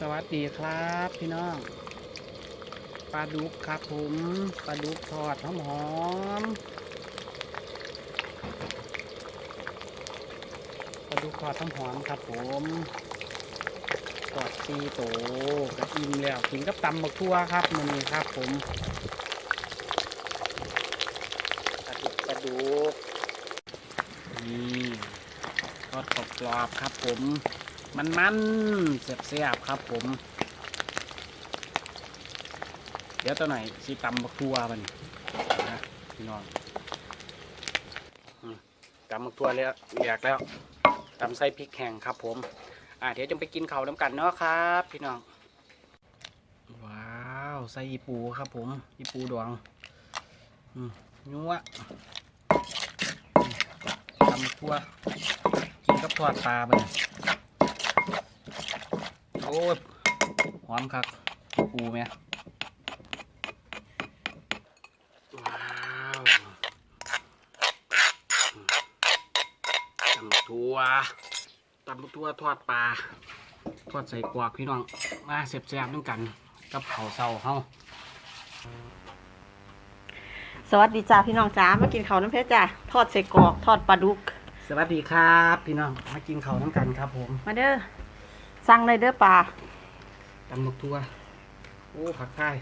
สวัสดีครับพี่น้องปลาดุกครับผมปลาดุกทอดหอมหอมปลาดุกทอดหอมหอมครับผมทอดซีโตกระอิ่มแล้วกินกับตำบักทั่วครับมือนี้ครับผมปลาดุกปลาดุกนี่ทอดกรอบๆครับผม มันมันเสียบเสียบๆครับผม เดี๋ยวตัวหน่อยสีตำบักทัวมันนะพี่น้องตำบักทัวแล้วเรียกแล้วตำใส่พริกแห้งครับผม อ่าเดี๋ยวจะไปกินเข้าน้ำกันเนาะครับ พี่น้อง ว้าวใส่อีปูครับผมอีปูดวงนัวตำบักทัวกินกับทอดปลามันโอ้ยหอมคักปูไหมว้าวตำทัวตำทัวทอดปลา ทอดใส่กวากพี่น้อง มาเสียบแซ่บๆด้วยกัน กับเผาวเศร้าเฮาสวัสดีจ้าพี่น้องจ้ามากินข้าวน้ำเพชรจ้าทอดใส่กรอก ทอดปลาดุก สวัสดีครับ พี่น้อง มากินข้าวน้ำกันครับผม มาเด้อ สั่งเลยเด้อปลาตำทัวโอ้ผักไทย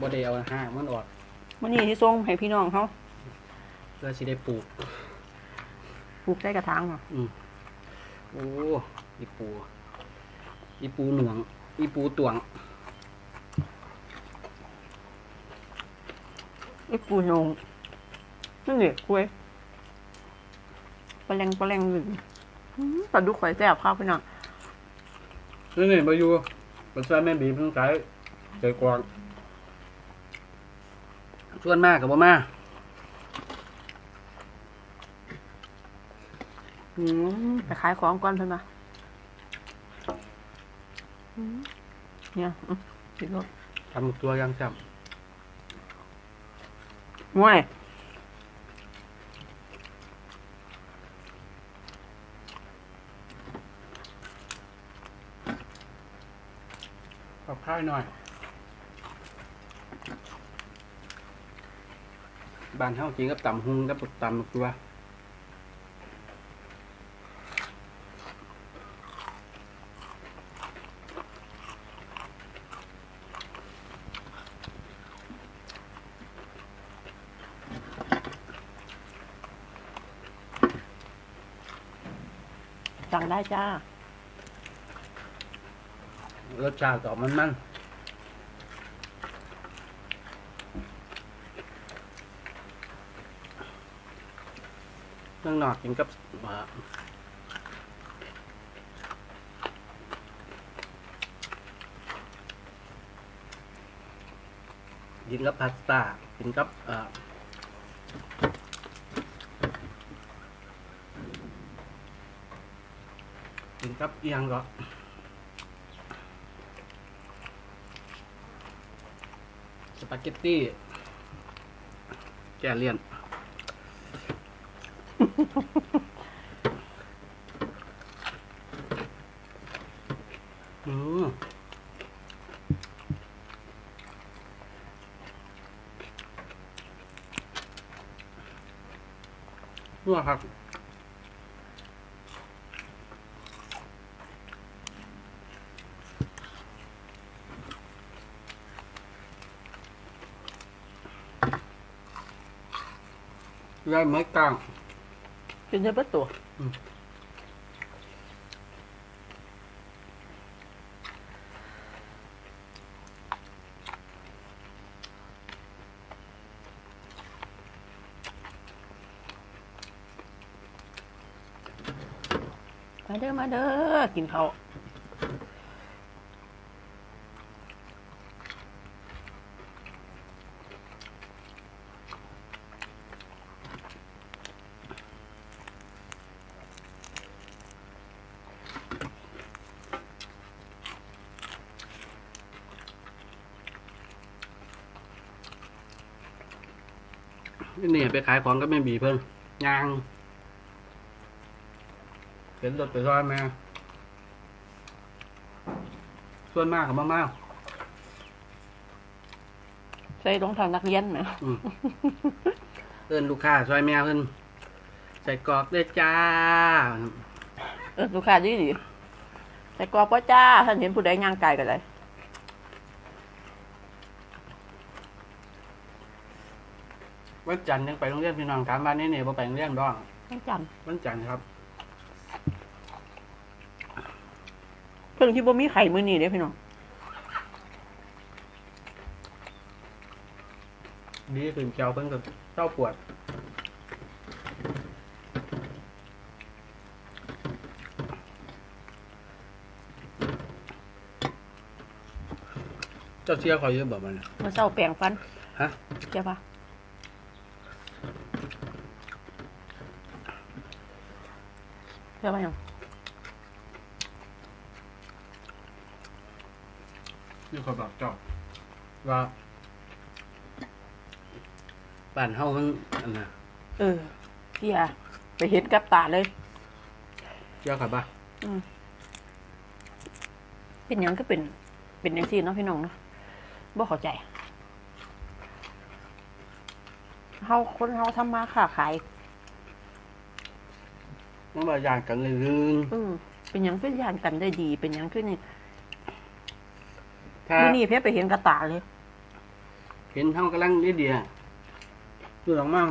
บ่ได้เอาห้างมันออกวันนี้ที่ส่งให้พี่น้องเขาเพื่อสิได้ปลูก ปลูกได้กระถางเหรออืมโอ้อีปู อีปูหนวง อีปูตวง ไอ้ปูนงนี่นี่คุยปลาแรงปลาแรงหนึ่งอื้อปลาดุกข่อยแซ่บครับพี่น้อง นี่นี่มาอยู่เป็นส่วนแม่บีเพิ่งใช้เจอกวางส่วนมากกับว่ามาอืมไปขายของก่อนเพิ่นมาอื้อเนี่ยอื้อติดรถทำตัวยังจง่วยำกับ ข้าวหน่อย บ้านเฮากินกับตำหุงกับตำตัวสั่งได้จ้า รสชาติก็มันมันเรื่องนอกกินกับกินกับพาสต้ากินกับเอ่อกินกับเอียงก็ ปาเกตตี้ แกเลียน อืมนัวครับ ได้ไม้กลางกินได้เบิดตัวอืมมาเด้อมาเด้อกินข้า นี่ไปขายของก็ไม่บีเพิ่นยางเห็นรถไปร้อยมาส่วนมากกับมากใส่รองเท้านักเรียนนะๆอืมเอิ้นลูกค้าซอยแม่เพิ่นใส่กรอกเด้อจ้า เออลูกค้าดีดีใส่กรอบว่าจ้าท่านเห็นผู้ใดย่างกายกันเลย วันจันทร์ยังไปโรงเรียนพี่น้องถามบ้านนี้เนี่ยบ่ไปโรงเรียนบ้างต้องจวันจันทร์ครับำเพิ่งที่บ่มีไข่มือนี่เด้พี่น้องดีขึ้นเจ้าเพิ่นก็เจ้าปวด เจ้าเชียร์คอยเยอะแบบมันยเมื่อเช้าแปรงฟันฮะใช่ปะ ใช่ปะยังนี่เขาบอกเจ้าว่าบ้านเฮามันอันน่ะเออพี่อะไปเห็นกับตาเลย เจ้าขับบ้าอืมเป็นหยังก็เป็น เป็นอย่างที่เนาะพี่น้องเนาะบ่เข้าใจเฮาคนเฮาทำมาค้าขาย มันบ่อย่างกันเลยลืมอืมเป็นหยังคือย่านกันได้ดี เป็นหยังคือนี่ถ้ามื้อนี้เพิ่นไปเห็นกับตาเลย เห็นเฮากำลังดีเดียดูหลังมาก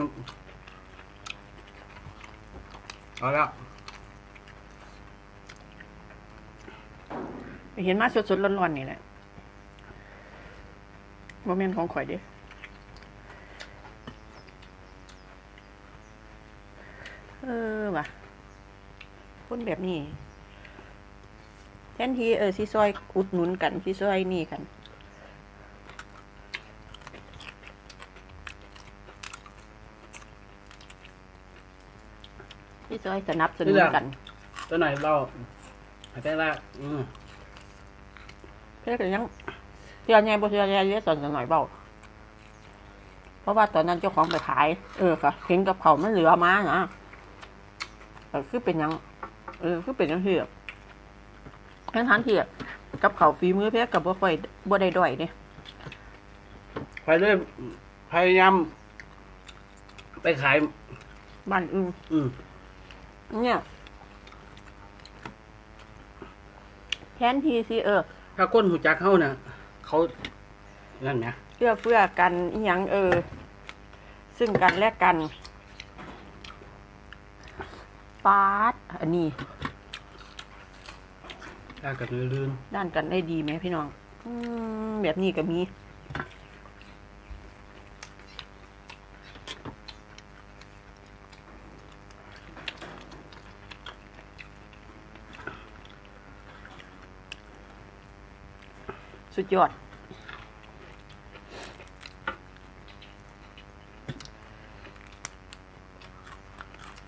เอาแล้วไปเห็นมาสดๆร้อนๆนี่แหละบ่แม่นของข่อยเด้เออว่ะ คนแบบนี้แทนที่เออสิซอยอุดหนุนกันสิซอยนี่กันสิซอยสนับสนุนกันตัวไหนเราหายใจแรกอืมเพื่อก็ยังเทือใหญ่บ่เทือใหญ่เยอะสอนกันหน่อยเบาเพราะว่าตอนนั้นเจ้าของไปขาย เออค่ะเห็นกับเขาวมันเหลือมานะเออคือเป็นหยัง เออคือเป็นหยังเหี้ยทั้งทันที่กับเขาวฝีมือเพื่อกับบ่ค่อยบ่ได้ด้อยเนี่ยไปเลยพยายามไปขายบ้านอื่นอืมเนี่ย แทนที่สิเออ ถ้าก้นหูจักเขาน่ะเขานั่นนะเอื้อเฟื้อกันอหยังเออ ซึ่งกันและกัน ปาดอันนี้ได้กันเลยลืมด้านกันได้ดีไหมพี่น้อง อืมแบบนี้ก็มี สุดยอด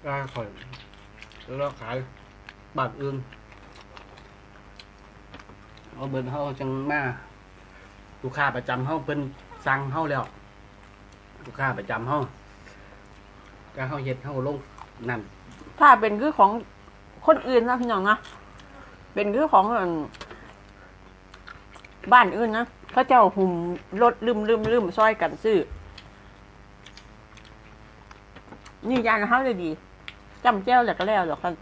ได้ข่อย แล้วเราขายบาทอื่นเอาเบิร์นเขาจังมาลูกค้าประจำเขาเพิ่นสั่งเขาแล้วลูกค้าประจำเขาการเขาเฮ็ดเขาลงนั่นถ้าเป็นคือของคนอื่นนะพี่น้องนะเป็นคือของอั่นบ้านอื่นนะเขาเจ้าหุ่มรถลืมลืมลืมซอยกันซื้อนี่ยานเขาเลยดี จำแจ้วแล้วก็แล้วหรอกครับ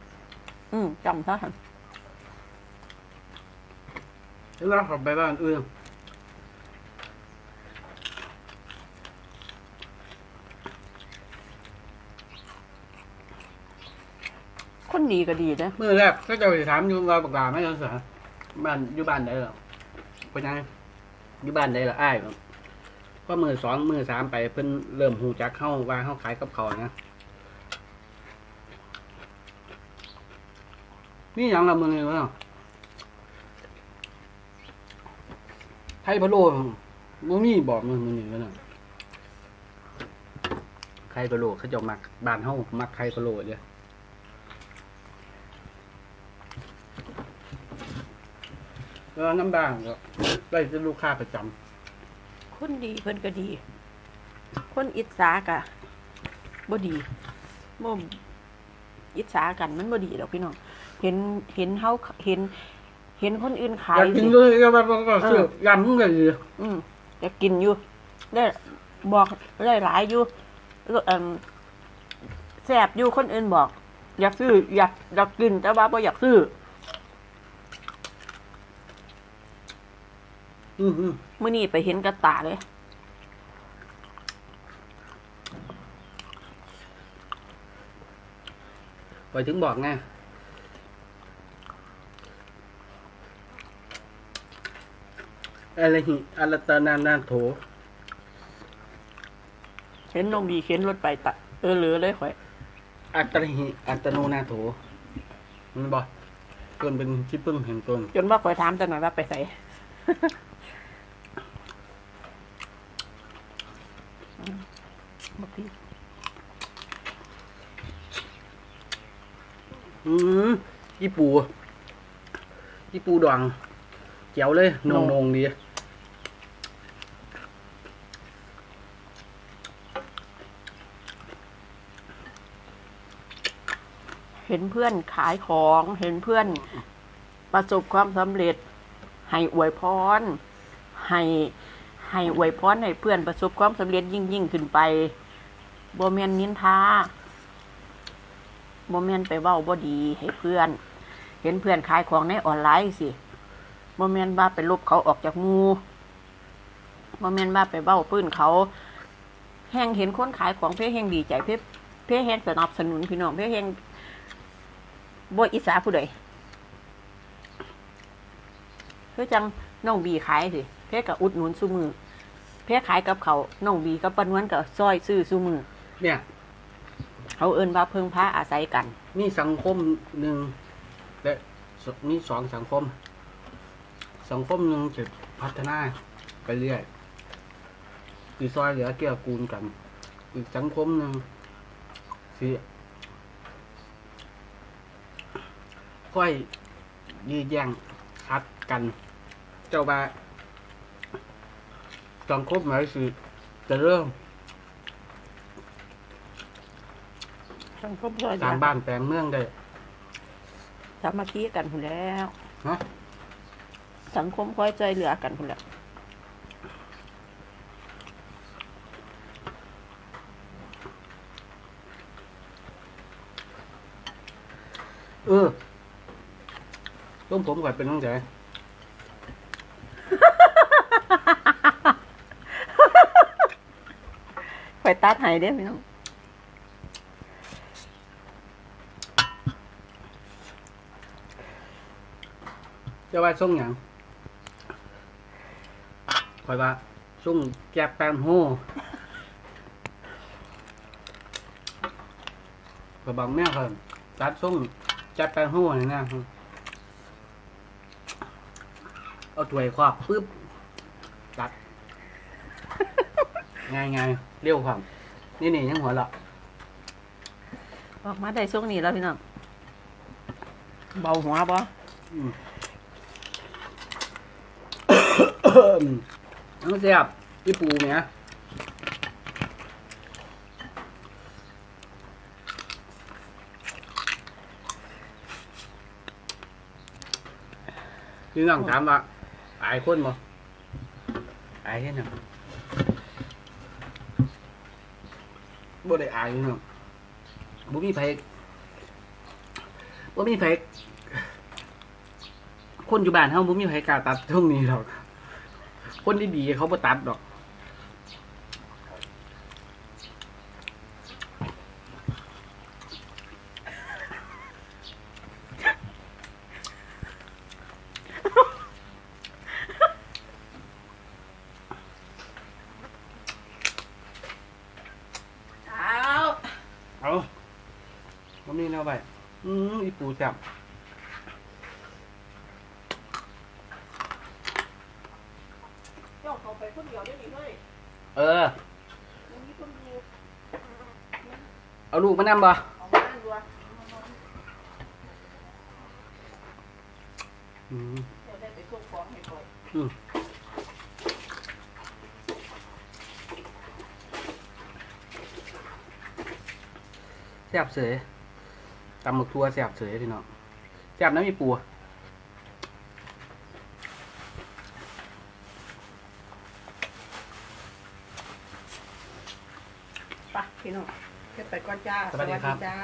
อืมจำซะค่ะแล้วเราขับไปบ้านอื่นคนดีก็ดีนะเมื่อแรกก็จะไปถามอยู่ว่าบักหลาไม่ยังเสือบ้านอยู่บ้านใดหรอเป็นยังอยู่บ้านใดหรออ้ายบ่ก็มือสองมือสามไปเพิ่นเริ่มหูจักเข้าว่าเข้าขายกับเขาวนะ นี่หยังละมือนี่วะไทยพะโล้บ่มีบอกมือมือนี่วะน่ะไข่พะโล้เขาเจะมักบ้านเฮามักไข่พะโล้เด้อแล้วน้ำบ้างก็ได้จะลูกค้าประจคนดีเพิ่นก็ดี คนอิจฉากะบ่ดีบ่อิจฉากันมันบ่ดีดอกพี่น้อง เห็นเห็นเฮาเห็น เห็นคนอื่นขายอยากกินสิเลยก็แบบก็ซื้อยำมึงเลยดิอืมจะกินอยู่ได้บอกได้หลายอยู่แล้วเอิ่มแสบอยู่คนอื่นบอก อยากซื้อ อยากอยากกินแต่ว่าไ่อยากซื้ออืมอืมมื่อนี้ไปเห็นกระตาเลยไปถึงบอกไง อะไรหิอะไรตานานาโถเห็นนงดีเข็นรถไปตัดเออเหลือเลยข่อยอัตหิอัตโนนาโถมันบอกเกินเป็นที่พึ่งแห่งตนจนว่าข่อยถามแต่หน่อยว่าไปใส่บักพี่อืมอีปูอีปูดองเจ๋วเลยนงนงๆดี เห็นเพื่อนขายของเห็นเพื่อนประสบความสำเร็จ ให้อวยพรให้ให้อวยพรให้เพื่อนประสบความสำเร็จยิ่งยิ่งขึ้นไปบ่แมนนินทาบ่แมนไปเว้าบ่ดีให้เพื่อน เห็นเพื่อนขายของในออนไลน์สิบ่แมนว่าไปลบเขาออกจากมูบ่แมนว่าไปเว้าปื้นเขาแห่งเห็นคนขายของเพื่อแห่งดีใจเพื่อเพื่อแห่งสนับสนุนพี่น้องเพื่อแห่ง บ่อิสาผู้ใดเพื่อจังน้องบีขายสิเพื่อกับอุดหนุนซุมือ เพื่อขายกับเขาวน้องบีกับปานวนกับซอยซื้อซุมือ เนี่ย เขาเอิ้นว่าเพิ่งพาอาศัยกันมีสังคมหนึ่งและสมีสองสังคม สังคมหนึ่งจะพัฒนาไปเรื่อยคือซอยเหลือเกี่ยวกูลกัน อีกสังคมหนึ่งสิ ค่อยยื้อแย่งคัดกัน เจ้าบ่าสังคมไหนสิจะเริ่มสังคมซอยสร้างบ้านแปลงเมืองได้สามัคคีกันพุ่นแล้วฮะสังคมคอยใจเหลือกันพุ่นแล้วเออ ต้มผมก่อนเป็นน้องใจคอยตัดให้เด้อพี่น้องจะว่าส่งหยังคอยว่าส่งแกบแปนโฮคอยบอกแม่คอยตัดส่งแกบแปนโฮนี่นะ เอาถ้วยครอบปึ๊บตัด ง่ายง่ายๆเร็วความนี่นี่ยังหัวเราะออกมาได้ช่วงนี้แล้วพี่น้องเบาหัวปะอืมน้องเสียบพี่ปูเนี่ยพี่น้องถามว่า อายคนบ่อายแค่ไหนบ่ได้อายเน้องบ่มีไผบ่มีไผคนอยู่บ้านเฮาบ่มีไผกล้าตัดช่วงนี้หรอก คนดีๆเขาบ่ตัดดอก เอา เอา บ่มีแนวไปอืมอีปูแซ่บเจ้าเขาไปคนเดียวได้ดีเลยเออ มันมีคนดูเอาลูกมานำบ่เอามานั่งดูอืมเดี๋ยวได้ไปส่งของให้ก่อนอืมแซ่บเสย ตำหมึกทัวแสบเฉยพี่น้องแสบน้ำมีปูไปพี่น้องเก็บไปก่อนจ้า สวัสดีครับจ้า